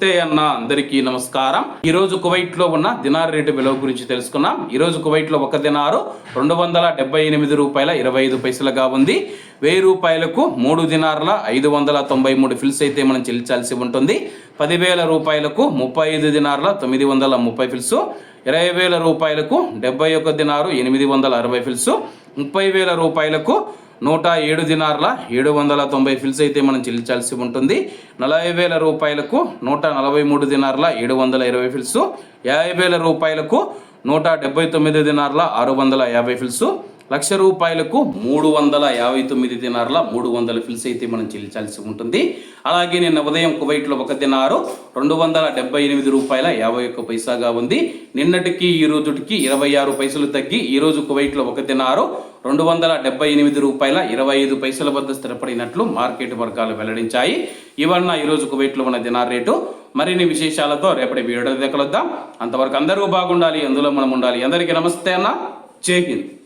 నమస్తే అన్న అందరికీ నమస్కారం. ఈ రోజు కువైట్లో ఉన్న దినార్ రేటు విలువ గురించి తెలుసుకున్నాం. ఈ రోజు కువైట్లో ఒక దినారు రెండు వందల డెబ్బై ఎనిమిది రూపాయల ఇరవై ఐదు పైసలుగా ఉంది. వెయ్యి రూపాయలకు మూడు దినార్ల ఐదు వందల తొంభై మూడు ఫిల్స్ అయితే మనం చెల్లించాల్సి ఉంటుంది. పదివేల రూపాయలకు ముప్పై ఐదు దినార్ల తొమ్మిది వందల ముప్పై ఫిల్స్ ఇరవై వేల రూపాయలకు డెబ్బై ఒక దినారు ఎనిమిది వందల అరవై ఫిల్స్ ముప్పై వేల రూపాయలకు నూట ఏడు దినార్ల ఏడు వందల తొంభై ఫిల్స్ అయితే మనం చెల్లించాల్సి ఉంటుంది. నలభై వేల రూపాయలకు నూట నలభై మూడు దినార్ల ఏడు వందల ఇరవై ఫిల్స్. యాభై వేల రూపాయలకు నూట డెబ్బై తొమ్మిది దినార్ల ఆరు వందల యాభై ఫిల్స్. లక్ష రూపాయలకు మూడు వందల యాభై తొమ్మిది దినార్ల మూడు వందల ఫిల్స్ అయితే మనం చెల్లించాల్సి ఉంటుంది. అలాగే నిన్న ఉదయం కువైట్లో ఒక దినారు రెండు వందల డెబ్బై ఎనిమిది రూపాయల యాభై ఒక్క పైసాగా ఉంది. నిన్నటికి ఈ రోజుటికి ఇరవై ఆరు పైసలు తగ్గి ఈ రోజు కువైట్లో ఒక దినారు రెండు వందల డెబ్బై ఎనిమిది రూపాయల ఇరవై ఐదు పైసల వద్ద స్థిరపడినట్లు మార్కెట్ వర్గాలు వెల్లడించాయి. ఇవన్న ఈరోజు కువైట్లో ఉన్న దినార్ రేటు మరిన్ని విశేషాలతో రేపటి వీడియో దగ్గర అంతవరకు అందరూ బాగుండాలి అందులో మనం ఉండాలి. అందరికీ నమస్తే అన్న. జై హింద్.